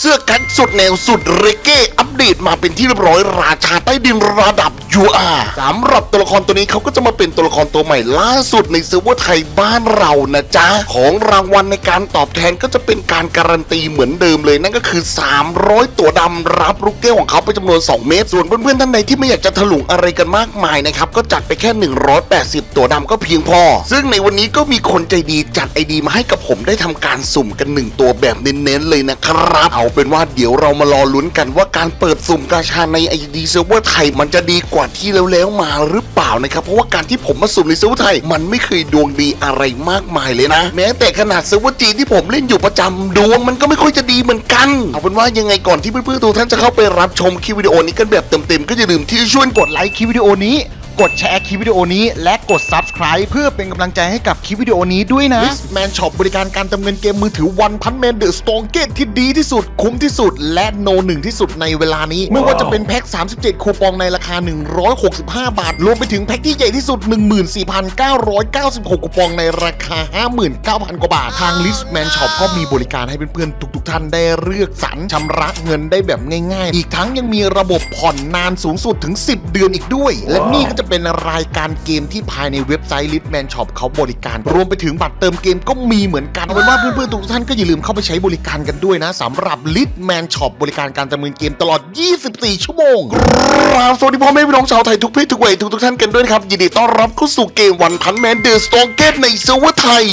เสื้อแก๊งสุดแนวสุดเรเก้อั เดตมาเป็นที่เรียบร้อยราชาใต้ดินระดับ UR สำหรับตัวละครตัวนี้เขาก็จะมาเป็นตัวละครตัวใหม่ล่าสุดในเซิร์ฟเวอร์ไทยบ้านเรานะจ๊ะ ของรางวัลในการตอบแทนก็จะเป็นการการันตีเหมือนเดิมเลยนั่นก็คือ 300 ตัวดำรับลูกแก้วของเขาไปจำนวน 2 เมตร ส่วนเพื่อนๆท่านใดที่ไม่อยากจะถลุงอะไรกันมากมายนะครับก็จัดไปแค่ 180 ตัวดำก็เพียงพอ ซึ่งในวันนี้ก็มีคนใจดีจัดไอดีมาให้กับผมได้ทำการสุ่มกันหนึ่งตัวแบบเน้นๆเลยนะครับเอาเป็นว่าเดี๋ยวเรามารอลุ้นกันว่าการเปิดิดสุ่มกาชาในไอดีเซิร์ฟเวอร์ไทยมันจะดีกว่าที่แล้วๆมาหรือเปล่านะครับ เพราะว่าการที่ผมมาสุ่มในเซิร์ฟเวอร์ไทย มันไม่เคยดวงดีอะไรมากมายเลยนะ แม้แต่ขนาดเซิร์ฟเวอร์จีนที่ผมเล่นอยู่ประจำดวงมันก็ไม่ค่อยจะดีเหมือนกันเอาเป็นว่ายังไงก่อนที่เพื่อนๆทุกท่านจะเข้าไปรับชมคลิปวิดีโอนี้กันแบบเต็มๆก็อย่าลืมที่จะช่วยกดไลค์คลิปวิดีโอนี้ กดแชร์คลิปวิดีโอนี้ และกด Subscribe เพื่อเป็นกำลังใจให้กับคลิปวิดีโอนี้ด้วยนะ แมนช็อปบริการการเติมเงินเกมมือถือวันพันแมนเดอะสตองเกตที่ดีที่สุด คุ้มที่สุด และโนหนึ่งที่สุดในเวลานี้ ไม่ว่าจะเป็นแพ็ค 37 คูปองในราคา 165 บาท รวมไปถึงแพ็คที่ใหญ่ที่สุด 14,996 คูปองในราคา 59,000 กว่าบาท ทาง List Man Shop ก็มีบริการให้เพื่อนๆทุกๆ ท่านได้เลือกสรรชำระเงินได้แบบง่าย ๆ อีกทั้งยังมีระบบผ่อนนานสูงสุดถึง 10 เดือนอีกด้วย และนี่ก็จะเป็นรายการเกมที่ภายในเว็บไซต์ litman Shop เขาบริการ รวมไปถึงบัตรเติมเกมก็มีเหมือนกันเอาเป็นว่าเพื่อนๆทุกท่านก็อย่าลืมเข้าไปใช้บริการกันด้วยนะสำหรับ litman Shop บริการการเติมเงินเกมตลอด 24 ชั่วโมงครับสวัสดีพ่อแม่พี่น้องชาวไทยทุกเพศทุกวัยทุกทุกท่านกันด้วยครับยินดีต้อนรับเข้าสู่เกมวันพันแมนเดอะสโตองเกตในเซิร์ฟเวอร์ไทย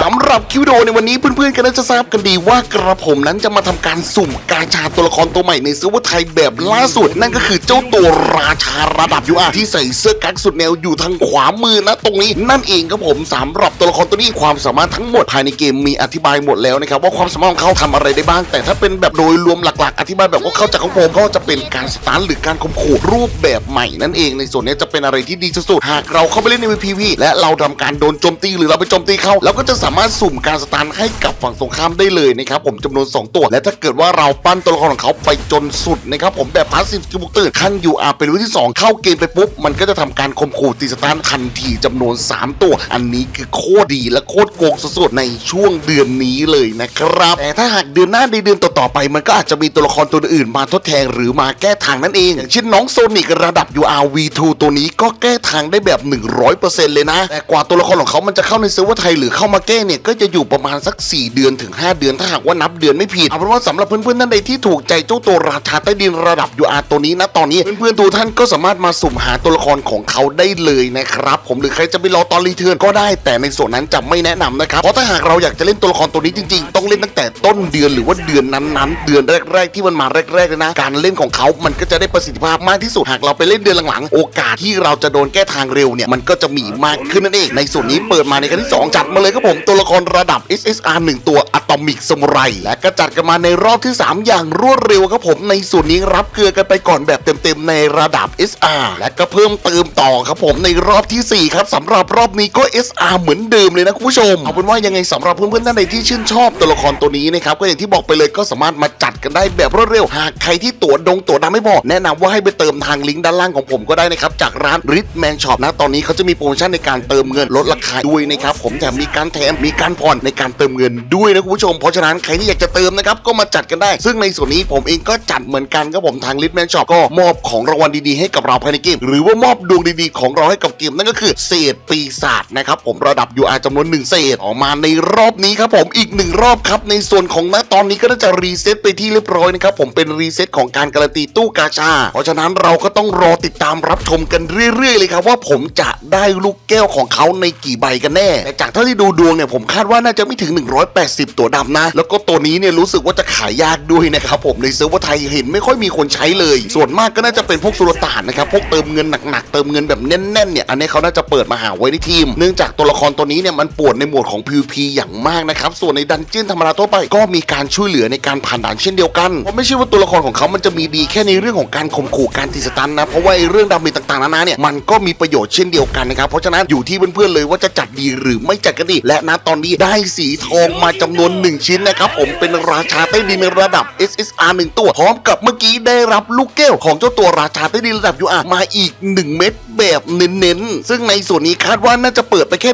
สำหรับคิวิดีโอในวันนี้เพื่อนๆก็น่าจะทราบกันดีว่ากระผมนั้นจะมาทำการสุ่มกาชาตัวละครตัวใหม่ในเซิร์ฟเวอร์ไทยแบบล่าสุด นั่นก็คือเจ้าตัวราชาระดับยูอาที่ใส่เสื้อกักสุดแนวอยู่ทางขวามือนะตรงนี้นั่นเองครับผมสำหรับตัวละครตัวนี้ความสามารถทั้งหมดภายในเกมมีอธิบายหมดแล้วนะครับว่าความสามารถของเขาทำอะไรได้บ้าง แต่ถ้าเป็นแบบโดยรวมหลักๆ อธิบายแบบว่าเข้าจากของผมก็จะเป็นการสตาร์หรือการข่มขู่รูปแบบใหม่นั่นเองในส่วนนี้จะเป็นอะไรที่ดีสุดหากเราเข้าไปเล่นใน PVP และเราทำการโดนโจมตีหรือเราไปโจมตีเขาเราก็จะสามารถสุ่มการสตาร์ให้กับฝั่งตรงข้ามได้เลยนะครับผมจำนวน 2 ตัว และถ้าเกิดว่าเราปั้นตัวละครของเขาไปจนสุดนะครับผมแบบพาสซีฟสกิลบุกตื่นขั้น UR เป็นวิธีสองเข้าเกมไปปุ๊บมันก็จะทำการข่มขู่ตีสตาร์ทันทีจำนวน 3 ตัว อันนี้คือโคตรดีและโคตรโกงสุดๆในช่วงเดือนนี้เลยนะครับ แต่ถ้าหากเดือนหน้าในเดือนต่อๆไป มันก็อาจจะมีตัวละครตัวอื่นมาทดแทนหรือมาแก้ทางนั่นเอง อย่างเช่นน้องโซนิกระดับ UR V2 ตัวนี้ก็แก้ทางได้แบบ 100%เลยนะ แต่กว่าตัวละครของเขามันจะเข้าในเซิร์ฟเวอร์ไทยหรือเข้ามาแก้เนี่ยก็จะอยู่ประมาณสัก 4 เดือนถึง 5 เดือนถ้าหากว่านับเดือนไม่ผิดเอาเป็นว่าสำหรับเพื่อนๆท่านใดที่ถูกใจเจ้าตัวราชาใต้ดินระดับ UR ตัวนี้นะตอนนี้เพื่อนๆทุกท่านก็สามารถมาสุ่มหาตัวละครของเขาได้เลยนะครับผมหรือใครจะไปรอตอนรีเทิร์นก็ได้ แต่ในส่วนนั้นจะไม่แนะนำนะครับเพราะถ้าหากเราอยากจะเล่นตัวละครตัวนี้จริงๆ ต้องเล่นตั้งแต่ต้นเดือนหรือว่าเดือนนั้นๆ เดือนแรก ๆ ที่มันมาแรกๆเลยนะการเล่นของเขามันก็จะได้ประสิทธิภาพมากที่สุดหากเราไปเล่นเดือนหลังๆ โอกาสที่เราจะโดนแก้ทางเร็วเนี่ยมันก็จะมีมากขึ้นนั่นเองในส่วนนี้เปิดมาในครั้งที่ 2 จัดมาเลยครับผมตัวละครระดับ SSR 1 ตัวอะตอมิกสมุไรและก็จัดกันมาในรอบที่ 3 อย่างรวดเร็วครับผมในส่วนนี้รับเกลือกันไปก่อนแบบเต็มๆในระดับ SR และก็เพิ่มเติมต่อครับผมในรอบทีสี่ 4 ครับสำหรับรอบนี้ก็ SR เหมือนเดิมเลยนะคุณผู้ชมเอาเป็นว่ายังไงสำหรับเพื่อนๆท่านใดที่ชื่นชอบตัวละครตัวนี้นะครับก็อย่างที่บอกไปเลยก็สามารถมาจัดกันได้แบบรวดเร็วหากใครที่ตั๋วดงตั๋วดำไม่พอแนะนำว่าให้ไปเติมทางลิงก์ด้านล่างของผมก็ได้นะครับจากร้าน r i t Man Shop นะตอนนี้เขาจะมีโปรโมชั่นในการเติมเงินลดราคาด้วยนะครับผมแถมมีการแถมมีการผ่อนในการเติมเงินด้วยนะคุณผู้ชม เพราะฉะนั้นใครที่อยากจะเติมนะครับก็มาจัดกันได้ ซึ่งในส่วนนี้ผมเองก็จัดเหมือนกันครับผมทาง r i t Man Shop ก็มอบของรางวัลดีๆให้กับเราภายในเกมหรือว่ามอบดวงดีๆของเราให้กับ เกมนั่นก็คือเศษปีศาจนะครับผมระดับ UR จำนวนหนึ่งเศษออกมาในรอบนี้ครับผมอีกหนึ่งรอบครับในส่วนของณตอนนี้ก็น่าจะรีเซ็ตไปที่เรียบร้อยนะครับผมเป็นรีเซ็ตของการการันตีตู้กาชา เพราะฉะนั้นเราก็ต้องรอติดตามรับชมกันเรื่อยๆเลยครับว่าผมจะได้ลูกแก้วของเขาในกี่ใบกันแน่แต่จากเท่าที่ดูดวงเนี่ยผมคาดว่าน่าจะไม่ถึง 180 ตัวดำนะ แล้วก็ตัวนี้เนี่ยรู้สึกว่าจะขายยากด้วยนะครับผมในเซิร์ฟเวอร์ไทยเห็นไม่ค่อยมีคนใช้เลย ส่วนมากก็น่าจะเป็นพวกสุลต่านนะครับพวกเติมเงินหนักๆเติมเงินแบบแน่นๆเนี่ยอันนี้เขาน่าจะเปิดมาหาไว้ในทีม เนื่องจากตัวละครตัวนี้เนี่ยมันปวดในหมวดของ PVP อย่างมากนะครับ ส่วนในดันเจี้ยนธรรมดาทั่วไปก็มีการช่วยเหลือในการผ่านด่านเช่นเดียวกันเพราะไม่ใช่ว่าตัวละครของเขามันจะมีดีแค่ในเรื่องของการข่มขู่การตีสตันนะเพราะว่าไอ้เรื่องดาเมจต่างๆนานาเนี่ยมันก็มีประโยชน์เช่นเดียวกันนะครับเพราะฉะนั้นอยู่ที่เพื่อนๆเลยว่าจะจัดดีหรือไม่จัดกันดี และณตอนนี้ได้สีทองมาจำนวน 1 ชิ้นนะครับผมเป็นราชาใต้ดินในระดับ SSR 1 ตัวพร้อมกับเมื่อกี้ได้รับลูกแก้วของเจ้าตัวราชาใต้ดินระดับ UR มาอีก 1 เม็ดแบบเน้นนต์ซึ่งในส่วนนี้คาดว่าน่าจะเปิดไปแค่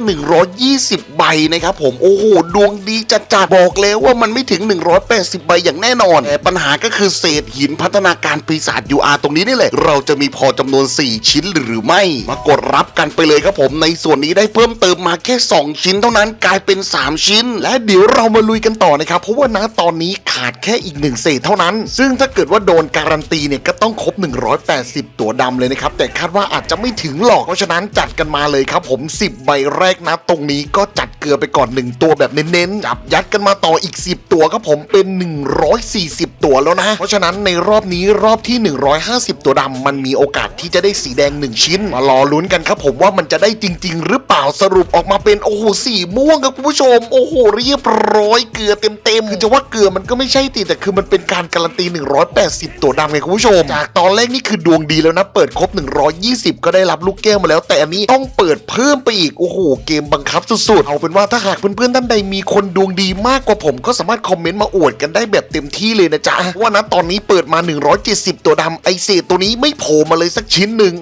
120 ใบนะครับผมโอ้โหดวงดีจัดจดบอกแล้วว่ามันไม่ถึง 180 ใบอย่างแน่นอน แต่ปัญหาก็คือเศษหินพัฒนาการปีศาจ UR ตรงนี้นี่แหละ เราจะมีพอจำนวน 4 ชิ้นหรือไม่ มากดรับกันไปเลยครับผมในส่วนนี้ได้เพิ่มเติมมาแค่ 2 ชิ้นเท่านั้นกลายเป็น 3 ชิ้น และเดี๋ยวเรามาลุยกันต่อนะครับ เพราะว่านะตอนนี้ขาดแค่อีกหนึ่งเศษเท่านั้น ซึ่งถ้าเกิดว่าโดนการันตีเนี่ยก็ต้องครบ 180 ตัวดำเลยนะครับแต่คาดว่าอาจจะไม่ถึงหรอกเพราะฉะนั้นจัดกันมาเลยครับผม 10 ใบแรกนะ ตรงนี้ก็จัดเกลือไปก่อน 1 ตัวแบบเน้นๆจับยัดกันมาต่ออีก 10 ตัวครับผมเป็น 140 ตัวแล้วนะ เพราะฉะนั้นในรอบนี้รอบที่ 150 ตัวดำมันมีโอกาสที่จะได้สีแดง 1 ชิ้น มารอลุ้นกันครับผมว่ามันจะได้จริง ๆ หรือเปล่าสรุปออกมาเป็นโอ้โหสีม่วงครับคุณผู้ชม โอ้โหเรียบร้อยเกลือเต็มๆคือจะว่าเกลือมันก็ไม่ใช่ติแต่คือมันเป็นการการันตี 180 ตัวดำไงคุณผู้ชม จากตอนแรกนี่คือดวงดีแล้วนะเปิดครบ 120 ก็ได้รับลูกแก้วมาแล้วแต่อันนี้ต้องเปิดเพิ่มไปอีก โอ้โห เกมบังคับสุดๆ เอาเป็นว่าถ้าหากเพื่อนๆท่านใดมีคนดวงดีมากกว่าผม ก็สามารถคอมเมนต์มาอวดกันได้แบบเต็มที่เลยนะจ๊ะว่านะตอนนี้เปิดมา 170 ตัวดำไอเศษตัวนี้ไม่โผล่มาเลยสักชิ้นหนึ่ง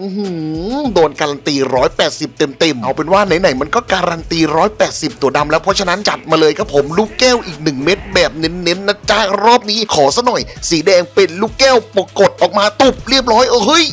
โดนการันตี 180 เต็มๆ เอาเป็นว่าไหนๆมันก็การันตี 180 ตัวดำแล้วเพราะฉะนั้นจัดมาเลยครับผมลูกแก้วอีก 1 เม็ดแบบเน้นๆนะจ๊ะรอบนี้ขอซะหน่อย สีแดงเป็นลูกแก้วปกกดออกมาตุบเรียบร้อยเออเฮ้ย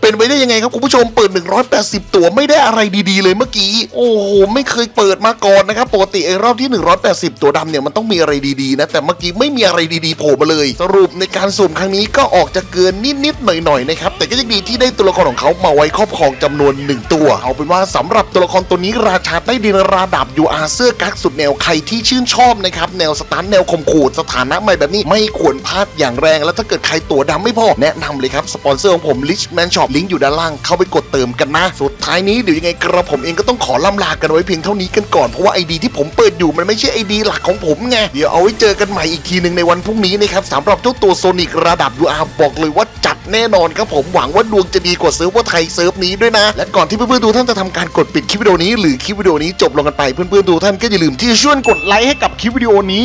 เป็นไปได้ยังไงครับคุณผู้ชมเปิด 180ตัวไม่ได้อะไรดีๆเลยเมื่อกี้ โอ้โห ไม่เคยเปิดมาก่อนนะครับ ปกติไอ้รอบที่ 180 ตัวดำเนี่ยมันต้องมีอะไรดีๆนะ แต่เมื่อกี้ไม่มีอะไรดีๆโผล่มาเลย สรุปในการสุ่มครั้งนี้ก็ออกจะเกินนิดๆหน่อยๆนะครับ แต่ก็ยังดีที่ได้ตัวละครของเขามาไว้ครอบครองจำนวน 1 ตัว เอาเป็นว่าสำหรับตัวละครตัวนี้ราชาใต้ดินระดับ UR เสื้อกั๊กสุดแนวใครที่ชื่นชอบนะครับแนวสตันแนวขมขู่สถานะใหม่แบบนี้ไม่ควรพลาดอย่างแรง แล้วถ้าเกิดใครตัวดำไม่พอแนะนำเลยครับสปอนเซอร์ของผม Richman Shop ลิงก์อยู่ด้านล่างเข้าไปกดเติมกันนะสุดท้ายนี้เดี๋ยวยังไงกระผมเองก็ต้องขอล่ำลากันไว้เพียงเท่านี้กันก่อนเพราะว่าไอดีที่ผมเปิดอยู่มันไม่ใช่ไอดีหลักของผมไงเดี๋ยวเอาไว้เจอกันใหม่อีกทีหนึ่งในวันพรุ่งนี้นะครับสำหรับเจ้าตัวโซนิกระดับ UR บอกเลยว่าจัดแน่นอนครับผมหวังว่าดวงจะดีกว่าเซิร์ฟวอร์ไทยเซิร์ฟนี้ด้วยนะ และก่อนที่เพื่อนๆดูท่านจะทำการกดปิดคลิปวิดีโอนี้หรือคลิปวิดีโอนี้จบลงกันไปเพื่อนๆดูท่านก็อย่าลืมที่จะช่วยกดไลค์ให้กับคลิปวิดีโอนี้